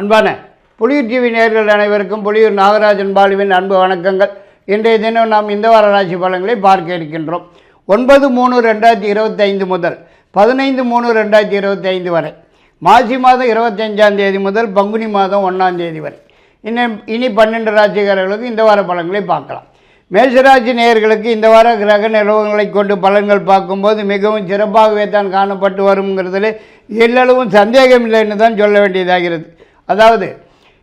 அன்பான புலியூர் டிவி நேர்கள் அனைவருக்கும் புலியூர் நாகராஜன் பாலுவின் அன்பு வணக்கங்கள். இன்றைய தினம் நாம் இந்த வார ராசி பலன்களை பார்க்க இருக்கின்றோம். ஒன்பது மூணு ரெண்டாயிரத்தி இருபத்தைந்து முதல் பதினைந்து மூணு ரெண்டாயிரத்தி இருபத்தி ஐந்து வரை. மாசி மாதம் இருபத்தஞ்சாம் தேதி முதல் பங்குனி மாதம் ஒன்றாம் தேதி வரை. இன்னும் இனி பன்னெண்டு ராசிக்காரர்களுக்கு இந்த வார பலன்களை பார்க்கலாம். மேஷராசி நேயர்களுக்கு இந்த வார கிரக நிலவரங்களை கொண்டு பலன்கள் பார்க்கும்போது மிகவும் சிறப்பாகவே தான் காணப்பட்டு வருங்கிறதுல எல்லளவும் சந்தேகம் இல்லைன்னு தான் சொல்ல வேண்டியதாகிறது. அதாவது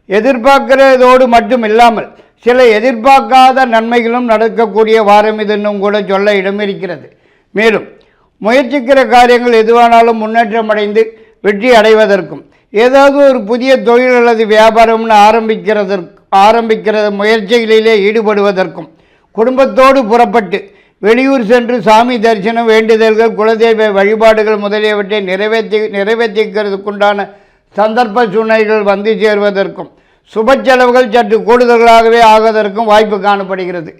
எதிர்பார்க்கிறதோடு மட்டும் இல்லாமல் சில எதிர்பார்க்காத நன்மைகளும் நடக்கக்கூடிய வாரம் இதுன்னும் கூட சொல்ல இடமிருக்கிறது. மேலும் முயற்சிக்கிற காரியங்கள் எதுவானாலும் முன்னேற்றம் அடைந்து வெற்றி அடைவதற்கும் ஏதாவது ஒரு புதிய தொழில் அல்லது வியாபாரம்னு ஆரம்பிக்கிறதற்கு ஆரம்பிக்கிற முயற்சிகளிலே ஈடுபடுவதற்கும் குடும்பத்தோடு புறப்பட்டு வெளியூர் சென்று சாமி தரிசனம் வேண்டுதல்கள் குலதெய்வ வழிபாடுகள் முதலியவற்றை நிறைவேற்றி நிறைவேற்றிக்கிறதுக்குண்டான சந்தர்ப்ப சூழ்நிலைகள் வந்து சேருவதற்கும் சுப செலவுகள் சற்று கூடுதலாகவே ஆவதற்கும் வாய்ப்பு காணப்படுகிறது.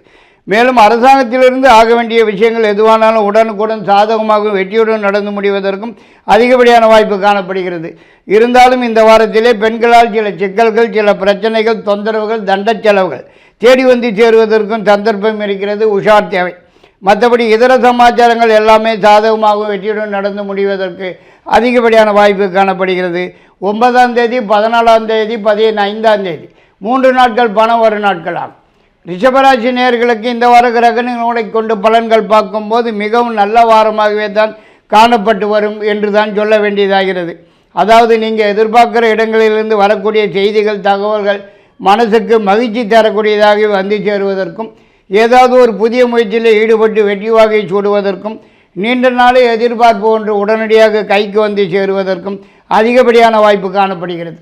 மேலும் அரசாங்கத்திலிருந்து ஆக வேண்டிய விஷயங்கள் எதுவானாலும் உடனுக்குடன் சாதகமாகவும் வெற்றியுடன் நடந்து முடிவதற்கும் அதிகப்படியான வாய்ப்பு காணப்படுகிறது. இருந்தாலும் இந்த வாரத்திலே பெண்களால் சில சிக்கல்கள் சில பிரச்சனைகள் தொந்தரவுகள் தண்ட செலவுகள் தேடி வந்து சேருவதற்கும் சந்தர்ப்பம் இருக்கிறது உஷார் தேவை. மற்றபடி இதர சமாச்சாரங்கள் எல்லாமே சாதகமாகவும் வெற்றியுடன் நடந்து முடிவதற்கு அதிகப்படியான வாய்ப்பு காணப்படுகிறது. ஒன்பதாம் தேதி பதினாலாம் தேதி பதினைந்தாம் தேதி. மூன்று நாட்கள் பணம் ஒரு நாட்கள் ஆகும். ரிஷபராசி நேயர்களுக்கு இந்த வார கிரகணங்களை கொண்டு பலன்கள் பார்க்கும்போது மிகவும் நல்ல வாரமாகவே தான் காணப்பட்டு வரும் என்று தான் சொல்ல வேண்டியதாகிறது. அதாவது நீங்கள் எதிர்பார்க்குற இடங்களிலிருந்து வரக்கூடிய செய்திகள் தகவல்கள் மனசுக்கு மகிழ்ச்சி தரக்கூடியதாக வந்து சேருவதற்கும் ஏதாவது ஒரு புதிய முயற்சியில் ஈடுபட்டு வெற்றி வாகை சூடுவதற்கும் நீண்ட நாளே எதிர்பார்ப்பு ஒன்று உடனடியாக கைக்கு வந்து சேருவதற்கும் அதிகப்படியான வாய்ப்பு காணப்படுகிறது.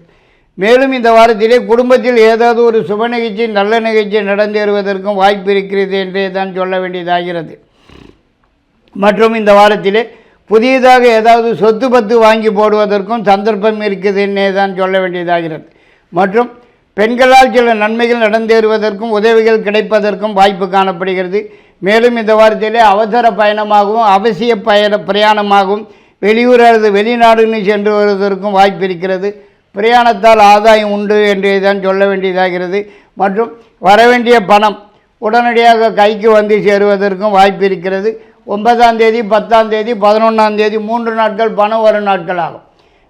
மேலும் இந்த வாரத்திலே குடும்பத்தில் ஏதாவது ஒரு சுப நிகழ்ச்சி நல்ல நிகழ்ச்சி நடந்தேறுவதற்கும் வாய்ப்பு இருக்கிறது என்றே தான் சொல்ல வேண்டியதாகிறது. மற்றும் இந்த வாரத்திலே புதியதாக ஏதாவது சொத்து பத்து வாங்கி போடுவதற்கும் சந்தர்ப்பம் இருக்குதுன்னே தான் சொல்ல வேண்டியதாகிறது. மற்றும் பெண்களால் சில நன்மைகள் நடந்தேறுவதற்கும் உதவிகள் கிடைப்பதற்கும் வாய்ப்பு காணப்படுகிறது. மேலும் இந்த வாரத்திலே அவசர பயணமாகவும் அவசிய பயண பிரயாணமாகவும் வெளியூர் அல்லது வெளிநாடுன்னு சென்று வருவதற்கும் வாய்ப்பு இருக்கிறது. பிரயாணத்தால் ஆதாயம் உண்டு என்றே தான் சொல்ல வேண்டியதாகிறது. மற்றும் வரவேண்டிய பணம் உடனடியாக கைக்கு வந்து சேருவதற்கும் வாய்ப்பு இருக்கிறது. ஒன்பதாம் தேதி பத்தாம் தேதி பதினொன்றாம் தேதி மூன்று நாட்கள் பணம் வரும் நாட்கள் ஆகும்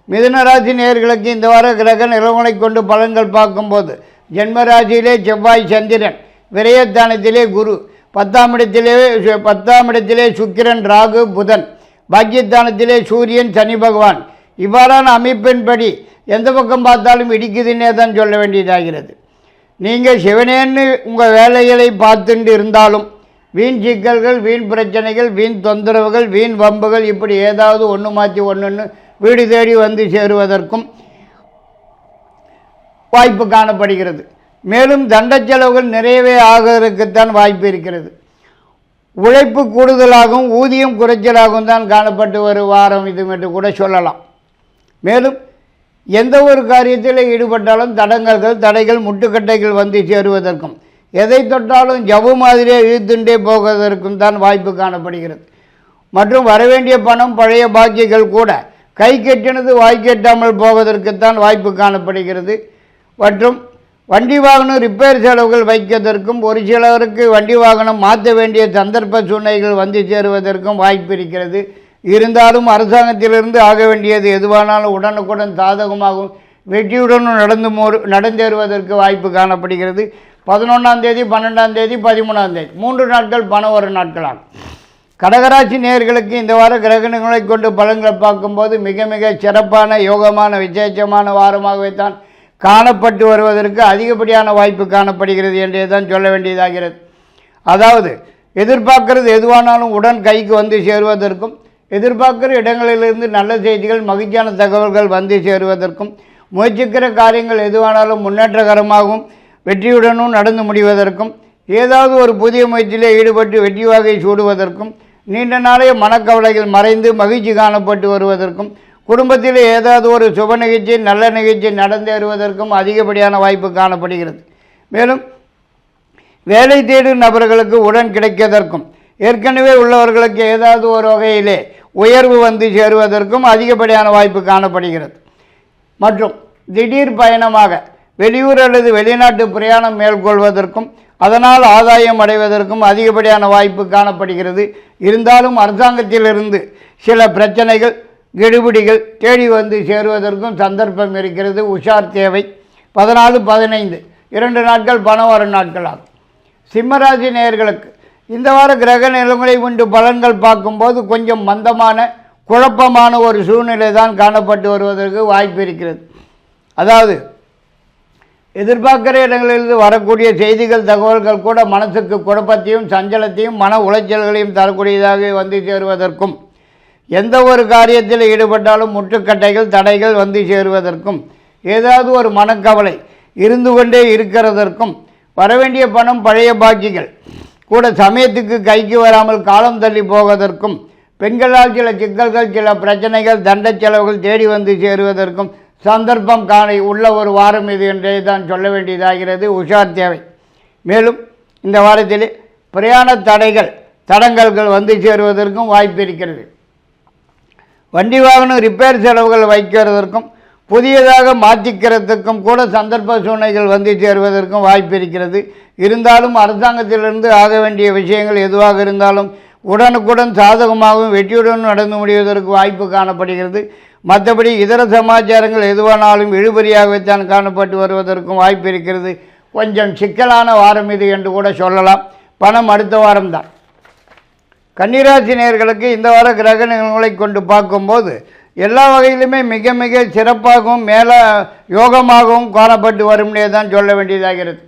மிதுனராசி நேர்களுக்கு இந்த வார கிரக நிலவுகளை கொண்டு பலன்கள் பார்க்கும்போது ஜென்மராசியிலே செவ்வாய் சந்திரன் விரயத்தானத்திலே குரு பத்தாம் இடத்திலே சு- பத்தாம் இடத்திலே சுக்கிரன் ராகு புதன் பாக்கியத்தானத்திலே சூரியன் சனி பகவான். இவ்வாறான அமைப்பின்படி எந்த பக்கம் பார்த்தாலும் இடிக்குதுன்னே தான் சொல்ல வேண்டியதாகிறது. நீங்கள் சிவனேன்னு உங்கள் வேலைகளை பார்த்துட்டு இருந்தாலும் வீண் சிக்கல்கள் வீண் பிரச்சனைகள் வீண் தொந்தரவுகள் வீண் வம்புகள் இப்படி ஏதாவது ஒன்று மாற்றி ஒன்றுன்னு வீடு தேடி வந்து சேருவதற்கும் வாய்ப்பு காணப்படுகிறது. மேலும் தண்ட செலவுகள் நிறையவே ஆகிறதுக்குத்தான் வாய்ப்பு இருக்கிறது. உழைப்பு கூடுதலாகவும் ஊதியம் குறைச்சலாகவும் தான் காணப்பட்டு வரும் வாரம் இது என்று கூட சொல்லலாம். மேலும் எந்த ஒரு காரியத்தில் ஈடுபட்டாலும் தடங்கல்கள் தடைகள் முட்டுக்கட்டைகள் வந்து சேருவதற்கும் எதை தொட்டாலும் ஜவு மாதிரியே இழுத்துண்டே போவதற்கும் தான் வாய்ப்பு காணப்படுகிறது. மற்றும் வரவேண்டிய பணம் பழைய பாக்கியங்கள் கூட கை கெட்டினது வாய் கெட்டாமல் போவதற்குத்தான் வாய்ப்பு காணப்படுகிறது. மற்றும் வண்டி வாகனம் ரிப்பேர் செலவுகள் வைக்கிறதற்கும் ஒரு சிலருக்கு வண்டி வாகனம் மாற்ற வேண்டிய சந்தர்ப்ப சூழ்நிலைகள் வந்து சேருவதற்கும் வாய்ப்பு இருக்கிறது. இருந்தாலும் அரசாங்கத்திலிருந்து ஆக வேண்டியது எதுவானாலும் உடனுக்குடன் சாதகமாகவும் வெற்றியுடனும் நடந்து மோ நடந்தேறுவதற்கு வாய்ப்பு காணப்படுகிறது. பதினொன்றாம் தேதி பன்னெண்டாம் தேதி பதிமூணாம் தேதி. மூன்று நாட்கள் பணம் ஒரு நாட்களாகும். கடகராசி நேர்களுக்கு இந்த வார கிரகணங்களை கொண்டு பலன்களை பார்க்கும்போது மிக மிக சிறப்பான யோகமான விசேஷமான வாரமாகவே தான் காணப்பட்டு வருவதற்கு அதிகப்படியான வாய்ப்பு காணப்படுகிறது என்றே தான் சொல்ல வேண்டியதாகிறது. அதாவது எதிர்பார்க்கிறது எதுவானாலும் உடன் கைக்கு வந்து சேருவதற்கும் எதிர்பார்க்கிற இடங்களிலிருந்து நல்ல செய்திகள் மகிழ்ச்சியான தகவல்கள் வந்து சேருவதற்கும் முயற்சிக்கிற காரியங்கள் எதுவானாலும் முன்னேற்றகரமாகவும் வெற்றியுடனும் நடந்து முடிவதற்கும் ஏதாவது ஒரு புதிய முயற்சியிலே ஈடுபட்டு வெற்றி வகை சூடுவதற்கும் நீண்ட நாளைய மனக்கவலைகள் மறைந்து மகிழ்ச்சி காணப்பட்டு வருவதற்கும் குடும்பத்தில் ஏதாவது ஒரு சுப நிகழ்ச்சி நல்ல நிகழ்ச்சி நடந்தேறுவதற்கும் அதிகப்படியான வாய்ப்பு காணப்படுகிறது. மேலும் வேலை தேடும் நபர்களுக்கு உடன் கிடைக்கதற்கும் ஏற்கனவே உள்ளவர்களுக்கு ஏதாவது ஒரு வகையிலே உயர்வு வந்து சேருவதற்கும் அதிகப்படியான வாய்ப்பு காணப்படுகிறது. மற்றும் திடீர் பயணமாக வெளியூர் அல்லது வெளிநாட்டு பிரயாணம் மேற்கொள்வதற்கும் அதனால் ஆதாயம் அடைவதற்கும் அதிகப்படியான வாய்ப்பு காணப்படுகிறது. இருந்தாலும் அரசாங்கத்திலிருந்து சில பிரச்சனைகள் கெடுபிடிகள் தேடி வந்து சேருவதற்கும் சந்தர்ப்பம் இருக்கிறது. உஷார் தேவை. பதினாலு பதினைந்து. இரண்டு நாட்கள் பணம் வரும் நாட்கள் ஆகும் சிம்மராசி நேயர்களுக்கு இந்த வார கிரக நிலங்களை உண்டு பலன்கள் பார்க்கும்போது கொஞ்சம் மந்தமான குழப்பமான ஒரு சூழ்நிலை தான் காணப்பட்டு வருவதற்கு வாய்ப்பு இருக்கிறது. அதாவது எதிர்பார்க்கிற இடங்களிலிருந்து வரக்கூடிய செய்திகள் தகவல்கள் கூட மனசுக்கு குழப்பத்தையும் சஞ்சலத்தையும் மன உளைச்சல்களையும் தரக்கூடியதாக வந்து சேருவதற்கும் எந்த ஒரு காரியத்தில் ஈடுபட்டாலும் முட்டுக்கட்டைகள் தடைகள் வந்து சேருவதற்கும் ஏதாவது ஒரு மனக்கவலை இருந்து கொண்டே இருக்கிறதற்கும் வரவேண்டிய பணம் பழைய பாக்கிகள். கூட சமயத்துக்கு கைக்கு வராமல் காலம் தள்ளி போவதற்கும் பெண்களால் சில சிக்கல்கள் சில பிரச்சனைகள் தண்ட செலவுகள் தேடி வந்து சேருவதற்கும் சந்தர்ப்பம் காண உள்ள ஒரு வாரம் இது என்றே தான் சொல்ல வேண்டியதாகிறது. உஷார் தேவை. மேலும் இந்த வாரத்தில் பிரயாண தடைகள் தடங்கல்கள் வந்து சேருவதற்கும் வாய்ப்பு இருக்கிறது. வண்டி வாகனம் ரிப்பேர் செலவுகள் வைக்கிறதற்கும் புதியதாக மாற்றிக்கிறதுக்கும் கூட சந்தர்ப்ப சூழ்நிலைகள் வந்து சேருவதற்கும் வாய்ப்பு இருக்கிறது. இருந்தாலும் அரசாங்கத்திலிருந்து ஆக வேண்டிய விஷயங்கள் எதுவாக இருந்தாலும் உடனுக்குடன் சாதகமாகவும் வெற்றியுடன் நடந்து முடிவதற்கு வாய்ப்பு காணப்படுகிறது. மற்றபடி இதர சமாச்சாரங்கள் எதுவானாலும் இழுபறியாகத்தான் காணப்பட்டு வருவதற்கும் வாய்ப்பு இருக்கிறது. கொஞ்சம் சிக்கலான வாரம் இது என்று கூட சொல்லலாம். பணம் அடுத்த வாரம்தான். கன்னிராசி நேர்களுக்கு இந்த வார கிரக நிலங்களை கொண்டு பார்க்கும்போது எல்லா வகையிலுமே மிக மிக சிறப்பாகவும் மேல யோகமாகவும் காணப்பட்டு வரும்னே தான் சொல்ல வேண்டியதாகிறது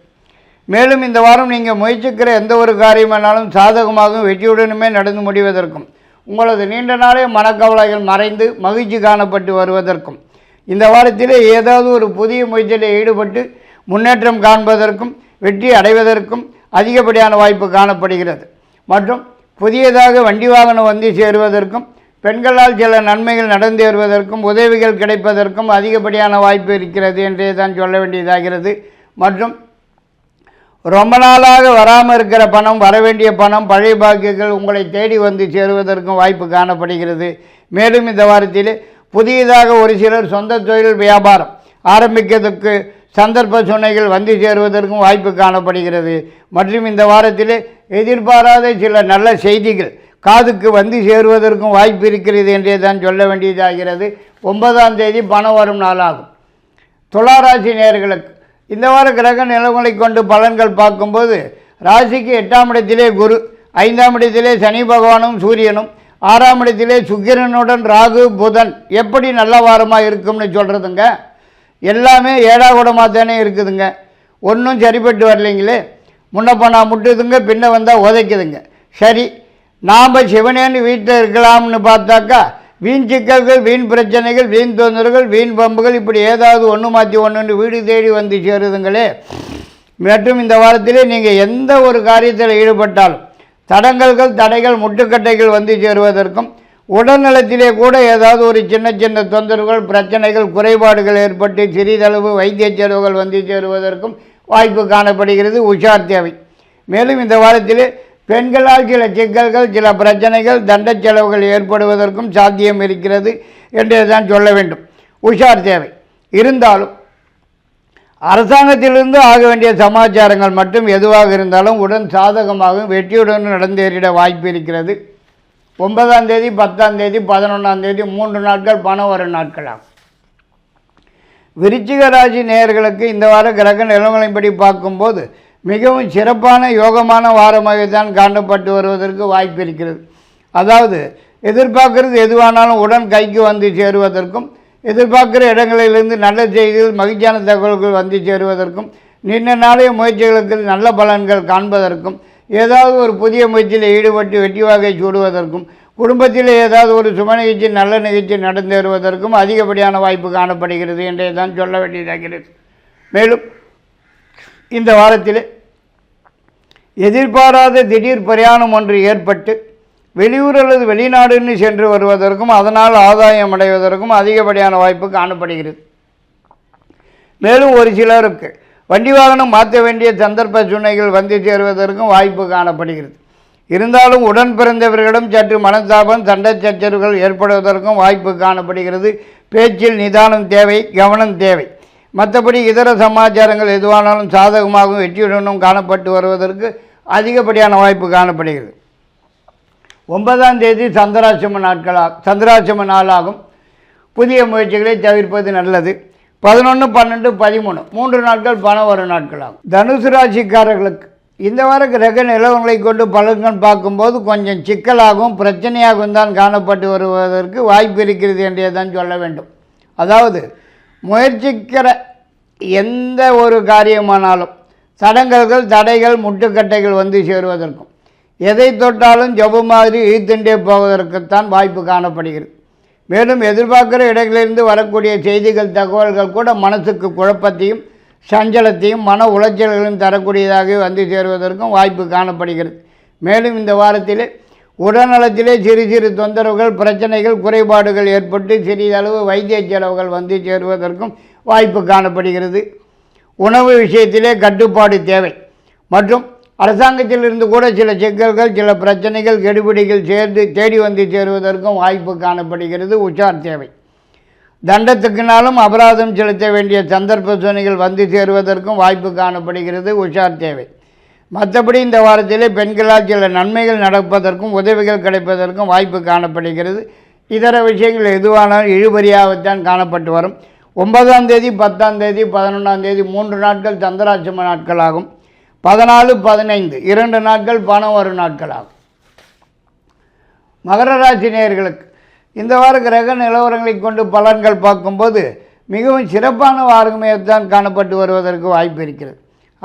மேலும் இந்த வாரம் நீங்கள் முயற்சிக்கிற எந்த ஒரு காரியமானாலும் சாதகமாகவும் வெற்றியுடனுமே நடந்து முடிவதற்கும் உங்களது நீண்ட நாளே மனக்கவலைகள் மறைந்து மகிழ்ச்சி காணப்பட்டு வருவதற்கும் இந்த வாரத்திலே ஏதாவது ஒரு புதிய முயற்சியில் ஈடுபட்டு முன்னேற்றம் காண்பதற்கும் வெற்றி அடைவதற்கும் அதிகப்படியான வாய்ப்பு காணப்படுகிறது. மற்றும் புதியதாக வண்டி வாகனம் வந்து சேருவதற்கும் பெண்களால் சில நன்மைகள் நடந்தேறுவதற்கும் உதவிகள் கிடைப்பதற்கும் அதிகப்படியான வாய்ப்பு இருக்கிறது என்றே தான் சொல்ல வேண்டியதாகிறது. மற்றும் ரொம்ப நாளாக வராமல் இருக்கிற பணம் வர வேண்டிய பணம் பழைய பாக்கியங்கள் உங்களை தேடி வந்து சேருவதற்கும் வாய்ப்பு காணப்படுகிறது. மேலும் இந்த வாரத்தில் புதியதாக ஒரு சிலர் சொந்த தொழில் வியாபாரம் ஆரம்பிக்கிறதுக்கு சந்தர்ப்ப சுனைகள் வந்து சேருவதற்கும் வாய்ப்பு காணப்படுகிறது. மற்றும் இந்த வாரத்தில் எதிர்பாராத சில நல்ல செய்திகள் காதுக்கு வந்து சேருவதற்கும் வாய்ப்பு இருக்கிறது என்றே தான் சொல்ல வேண்டியதாகிறது. ஒன்பதாம் தேதி பணம் வரும் நாளாகும். துளாராசி நேர்களுக்கு இந்த வார கிரக நிலவுகளை கொண்டு பலன்கள் பார்க்கும்போது ராசிக்கு எட்டாம் இடத்திலே குரு ஐந்தாம் இடத்திலே சனி பகவானும் சூரியனும் ஆறாம் இடத்திலே சுக்கிரனுடன் ராகு புதன் எப்படி நல்ல வாரமாக இருக்கும்னு சொல்கிறதுங்க எல்லாமே ஏடாகுடமாக தானே இருக்குதுங்க. ஒன்றும் சரிப்பட்டு வரலைங்களே. முன்ன போனால் முட்டுதுங்க பின்ன வந்தால் உதைக்குதுங்க. சரி நாம் சிவனேன்னு வீட்டில் இருக்கலாம்னு பார்த்தாக்கா வீண் சிக்கல்கள் வீண் பிரச்சனைகள் வீண் தொந்தரவுகள் வீண் பம்புகள் இப்படி ஏதாவது ஒன்று மாற்றி ஒன்று வீடு தேடி வந்து சேருதுங்களே. மற்றும் இந்த வாரத்திலே நீங்கள் எந்த ஒரு காரியத்தில் ஈடுபட்டாலும் தடங்கல்கள் தடைகள் முட்டுக்கட்டைகள் வந்து சேருவதற்கும் உடல்நலத்திலே கூட ஏதாவது ஒரு சின்ன சின்ன தொந்தரவுகள் பிரச்சனைகள் குறைபாடுகள் ஏற்பட்டு சிறிதளவு வைத்திய செலவுகள் வந்து சேருவதற்கும் வாய்ப்பு காணப்படுகிறது. உஷார் தேவை. மேலும் இந்த வாரத்தில் பெண்களால் சில சிக்கல்கள் சில பிரச்சனைகள் தண்ட செலவுகள் ஏற்படுவதற்கும் சாத்தியம் இருக்கிறது என்று தான் சொல்ல வேண்டும். உஷார் தேவை. இருந்தாலும் அரசாங்கத்திலிருந்து ஆக வேண்டிய சமாச்சாரங்கள் மட்டும் எதுவாக இருந்தாலும் உடன் சாதகமாகவும் வெற்றியுடன் நடந்தேறிட வாய்ப்பு இருக்கிறது. ஒன்பதாம் தேதி பத்தாம் தேதி பதினொன்றாம் தேதி மூன்று நாட்கள் பணம் வரும் நாட்களாகும். விருச்சிக ராசி நேயர்களுக்கு இந்த வார கிரக நிலவரப்படி பார்க்கும்போது மிகவும் சிறப்பான யோகமான வாரமாக தான் காணப்பட்டு வருவதற்கு வாய்ப்பு இருக்கிறது. அதாவது எதிர்பார்க்கறது எதுவானாலும் உடன் கைக்கு வந்து சேருவதற்கும் எதிர்பார்க்கிற இடங்களிலிருந்து நல்ல செய்திகள் மகிழ்ச்சியான தகவல்கள் வந்து சேருவதற்கும் நீண்ட நாளைய முயற்சிகளுக்கு நல்ல பலன்கள் காண்பதற்கும் ஏதாவது ஒரு புதிய முயற்சியில் ஈடுபட்டு வெற்றி வாகை சூடுவதற்கும் குடும்பத்தில் ஏதாவது ஒரு சும நிகழ்ச்சி நல்ல நிகழ்ச்சி நடந்தேறுவதற்கும் அதிகப்படியான வாய்ப்பு காணப்படுகிறது என்றே தான் சொல்ல வேண்டியதாகிறது. மேலும் இந்த வாரத்தில் எதிர்பாராத திடீர் பிரயாணம் ஒன்று ஏற்பட்டு வெளியூர் அல்லது வெளிநாடுன்னு சென்று வருவதற்கும் அதனால் ஆதாயம் அடைவதற்கும் அதிகப்படியான வாய்ப்பு காணப்படுகிறது. மேலும் ஒரு சிலருக்கு வண்டி வாகனம் மாற்ற வேண்டிய சந்தர்ப்ப சூழ்நிலைகள் வந்து சேருவதற்கும் வாய்ப்பு காணப்படுகிறது. இருந்தாலும் உடன் பிறந்தவர்களிடம் சற்று மனஸ்தாபம் சண்டை சச்சரவுகள் ஏற்படுவதற்கும் வாய்ப்பு காணப்படுகிறது. பேச்சில் நிதானம் தேவை கவனம் தேவை. மற்றபடி இதர சமாச்சாரங்கள் எதுவானாலும் சாதகமாகவும் வெற்றியுடனும் காணப்பட்டு வருவதற்கு அதிகப்படியான வாய்ப்பு காணப்படுகிறது. ஒன்பதாம் தேதி சந்திராசிரம நாட்களாக சந்திராசிரம நாளாகும். புதிய முயற்சிகளை தவிர்ப்பது நல்லது. பதினொன்று பன்னெண்டு பதிமூணு. மூன்று நாட்கள் பணம் வரும் நாட்களாகும். தனுசு ராசிக்காரர்களுக்கு இந்த வார கிரக நிலவங்களை கொண்டு பலன்கள் பார்க்கும்போது கொஞ்சம் சிக்கலாகவும் பிரச்சனையாகவும் தான் காணப்பட்டு வருவதற்கு வாய்ப்பு இருக்கிறது என்றே தான் சொல்ல வேண்டும். அதாவது முயற்சிக்கிற எந்த ஒரு காரியமானாலும் தடங்கல்கள் தடைகள் முட்டுக்கட்டைகள் வந்து சேருவதற்கும் எதை தொட்டாலும் ஜபு மாதிரி இழுத்துண்டே போவதற்குத்தான் வாய்ப்பு காணப்படுகிறது. மேலும் எதிர்பார்க்கிற இடங்களிலிருந்து வரக்கூடிய செய்திகள் தகவல்கள் கூட மனசுக்கு குழப்பத்தையும் சஞ்சலத்தையும் மன உளைச்சல்களையும் தரக்கூடியதாக வந்து சேருவதற்கும் வாய்ப்பு காணப்படுகிறது. மேலும் இந்த வாரத்திலே உடல்நலத்திலே சிறு சிறு தொந்தரவுகள் பிரச்சனைகள் குறைபாடுகள் ஏற்பட்டு சிறிதளவு வைத்திய செலவுகள் வந்து சேருவதற்கும் வாய்ப்பு காணப்படுகிறது. உணவு விஷயத்திலே கட்டுப்பாடு தேவை. மற்றும் அரசாங்கத்திலிருந்து கூட சில சிக்கல்கள் சில பிரச்சனைகள் கெடுபிடிகள் சேர்ந்து தேடி வந்து சேருவதற்கும் வாய்ப்பு காணப்படுகிறது. உஷார் தேவை. தண்டத்துக்குனாலும் அபராதம் செலுத்த வேண்டிய சந்தர்ப்ப சூழ்நிலைகள் வந்து சேருவதற்கும் வாய்ப்பு காணப்படுகிறது. உஷார் தேவை. மற்றபடி இந்த வாரத்திலே பெண்களால் சில நன்மைகள் நடப்பதற்கும் உதவிகள் கிடைப்பதற்கும் வாய்ப்பு காணப்படுகிறது. இதர விஷயங்கள் எதுவானாலும் இழுபறியாகத்தான் காணப்பட்டு வரும். ஒன்பதாம் தேதி பத்தாம் தேதி பதினொன்றாம் தேதி மூன்று நாட்கள் சந்திராட்சம நாட்களாகும். பதினாலு பதினைந்து. இரண்டு நாட்கள் பணம் வரும் நாட்களாகும். மகர ராசி நேயர்களுக்கு இந்த வார கிரக நிலவரங்களை கொண்டு பலன்கள் பார்க்கும்போது மிகவும் சிறப்பான வாரமே தான் காணப்பட்டு வருவதற்கு வாய்ப்பு இருக்கிறது.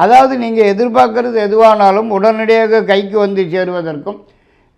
அதாவது நீங்கள் எதிர்பார்க்கறது எதுவானாலும் உடனடியாக கைக்கு வந்து சேருவதற்கும்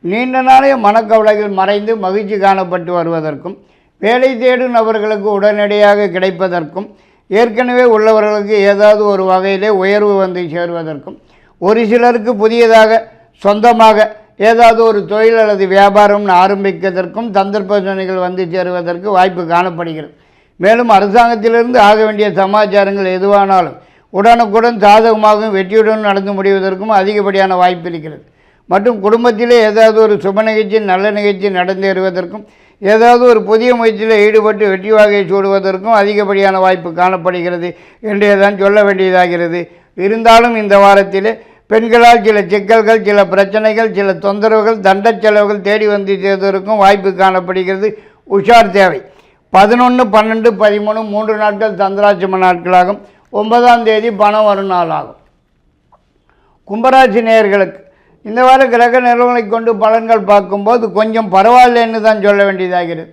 நீண்ட நாளைய மனக்கவலைகள் மறைந்து மகிழ்ச்சி காணப்பட்டு வருவதற்கும் வேலை தேடும் நபர்களுக்கு உடனடியாக கிடைப்பதற்கும் ஏற்கனவே உள்ளவர்களுக்கு ஏதாவது ஒரு வகையிலே உயர்வு வந்து சேருவதற்கும் ஒரு சிலருக்கு புதியதாக சொந்தமாக ஏதாவது ஒரு தொழில் அல்லது வியாபாரம்னு ஆரம்பிக்கிறதற்கும் சந்தர்ப்ப சூழ்நிலைகள் வந்து சேருவதற்கு வாய்ப்பு காணப்படுகிறது. மேலும் அரசாங்கத்திலிருந்து ஆக வேண்டிய சமாச்சாரங்கள் எதுவானாலும் உடனுக்குடன் சாதகமாகவும் வெற்றியுடன் நடந்து முடிவதற்கும் அதிகப்படியான வாய்ப்பு இருக்கிறது. மற்றும் குடும்பத்திலே ஏதாவது ஒரு சுப நிகழ்ச்சி நல்ல நிகழ்ச்சி நடந்தேறுவதற்கும் ஏதாவது ஒரு புதிய முயற்சியில் ஈடுபட்டு வெற்றி வாகை சூடுவதற்கும் அதிகப்படியான வாய்ப்பு காணப்படுகிறது என்றே தான் சொல்ல வேண்டியதாகிறது. இருந்தாலும் இந்த வாரத்தில் பெண்களால் சில சிக்கல்கள் சில பிரச்சனைகள் சில தொந்தரவுகள் தண்ட செலவுகள் தேடி வந்து சேர்வதற்கும் வாய்ப்பு காணப்படுகிறது. உஷார் தேவை. பதினொன்று பன்னெண்டு பதிமூணு மூன்று நாட்கள் சந்திராட்சம நாட்களாகும். ஒன்பதாம் தேதி பணம் வரும் நாளாகும் கும்பராசி நேயர்களுக்கு இந்த வார கிரக நிலவங்களை கொண்டு பலன்கள் பார்க்கும்போது கொஞ்சம் பரவாயில்லைன்னு தான் சொல்ல வேண்டியதாகிறது.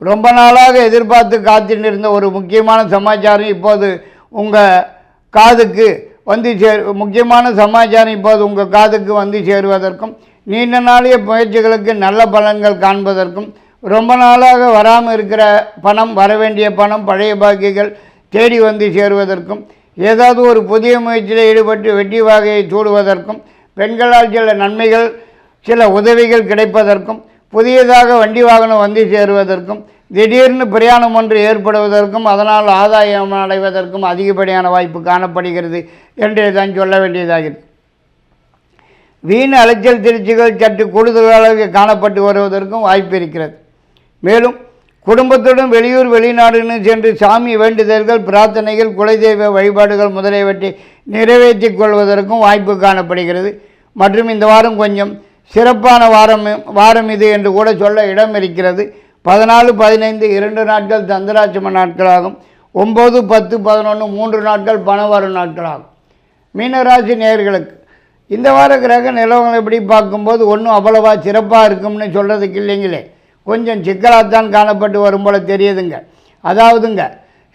ரொம்ப நாளாக எதிர்பார்த்து காத்துட்டு இருந்த ஒரு முக்கியமான சமாச்சாரம் இப்போது உங்கள் காதுக்கு வந்து சேர் முக்கியமான சமாச்சாரம் இப்போது உங்கள் காதுக்கு வந்து சேருவதற்கும் நீண்ட நாளைய முயற்சிகளுக்கு நல்ல பலன்கள் காண்பதற்கும் ரொம்ப நாளாக வராமல் இருக்கிற பணம் வர வேண்டிய பணம் பழைய பாக்கிகள் தேடி வந்து சேருவதற்கும் ஏதாவது ஒரு புதிய முயற்சியில் ஈடுபட்டு வெற்றி வாகையை சூடுவதற்கும் பெண்களால் சில நன்மைகள் சில உதவிகள் கிடைப்பதற்கும் புதியதாக வண்டி வாகனம் வந்து சேருவதற்கும் திடீர்னு பிரயாணம் ஒன்று ஏற்படுவதற்கும் அதனால் ஆதாயம் அடைவதற்கும் அதிகப்படியான வாய்ப்பு காணப்படுகிறது என்றே தான் சொல்ல வேண்டியதாகிறது. வீண் அலைச்சல் திருச்சிகள் சற்று கூடுதலாக காணப்பட்டு வருவதற்கும் வாய்ப்பு இருக்கிறது. மேலும் குடும்பத்துடன் வெளியூர் வெளிநாடுன்னு சென்று சாமி வேண்டுதல்கள் பிரார்த்தனைகள் குலதெய்வ வழிபாடுகள் முதலியவற்றை நிறைவேற்றிக் கொள்வதற்கும் வாய்ப்பு காணப்படுகிறது. மற்றும் இந்த வாரம் கொஞ்சம் சிறப்பான வாரம் வாரம் இது என்று கூட சொல்ல இடம் இருக்கிறது. பதினாலு பதினைந்து இரண்டு நாட்கள் சந்திராட்சம நாட்களாகும். ஒம்பது பத்து பதினொன்று மூன்று நாட்கள் பணம் வரும் நாட்களாகும். மீனராசி நேயர்களுக்கு இந்த வார கிரக நிலவங்களை எப்படி பார்க்கும்போது ஒன்றும் அவ்வளவா சிறப்பாக இருக்கும்னு சொல்கிறதுக்கு இல்லைங்களே. கொஞ்சம் சிக்கலாகத்தான் காணப்பட்டு வரும் போல தெரியுதுங்க. அதாவதுங்க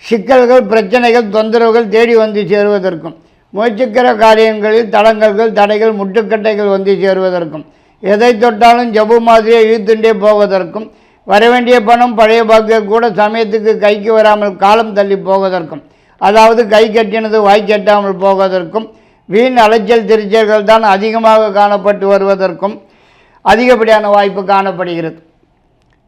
சிக்கல்கள் பிரச்சனைகள் தொந்தரவுகள் தேடி வந்து சேருவதற்கும். முயற்சிக்கிற காரியங்களில் தடங்கல்கள் தடைகள் முட்டுக்கட்டைகள் வந்து சேருவதற்கும் எதை தொட்டாலும் ஜபு மாதிரியே இழுத்துண்டே போவதற்கும் வரவேண்டிய பணம் பழைய பாக்கியம் கூட சமயத்துக்கு கைக்கு வராமல் காலம் தள்ளி போவதற்கும் அதாவது கை கட்டினது வாய் கட்டாமல் போவதற்கும் வீண் அலைச்சல் திருச்சல்கள் தான் அதிகமாக காணப்பட்டு வருவதற்கும் அதிகப்படியான வாய்ப்பு காணப்படுகிறது.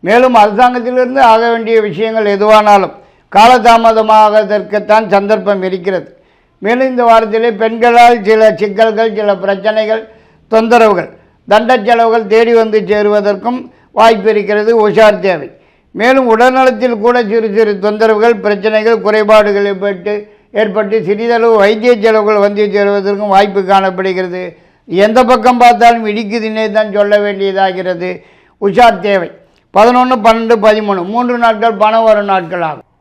மேலும் அரசாங்கத்திலிருந்து ஆக வேண்டிய விஷயங்கள் எதுவானாலும் காலதாமதமாகதற்குத்தான் சந்தர்ப்பம் இருக்கிறது. மேலும் இந்த வாரத்திலே பெண்களால் சில சிக்கல்கள் சில பிரச்சனைகள் தொந்தரவுகள் தண்ட செலவுகள் தேடி வந்து சேருவதற்கும் வாய்ப்பு இருக்கிறது உஷார் தேவை. மேலும் உடல்நலத்தில் கூட சிறு சிறு தொந்தரவுகள் பிரச்சனைகள் குறைபாடுகள் ஏற்பட்டு ஏற்பட்டு சிறிதளவு வைத்திய செலவுகள் வந்து சேருவதற்கும் வாய்ப்பு காணப்படுகிறது. எந்த பக்கம் பார்த்தாலும் இடிக்குதுன்னே தான் சொல்ல வேண்டியதாகிறது. உஷார் தேவை. பதினொன்று பன்னெண்டு பதிமூணு மூன்று நாட்கள் பணம் வரும் நாட்கள் ஆகும்.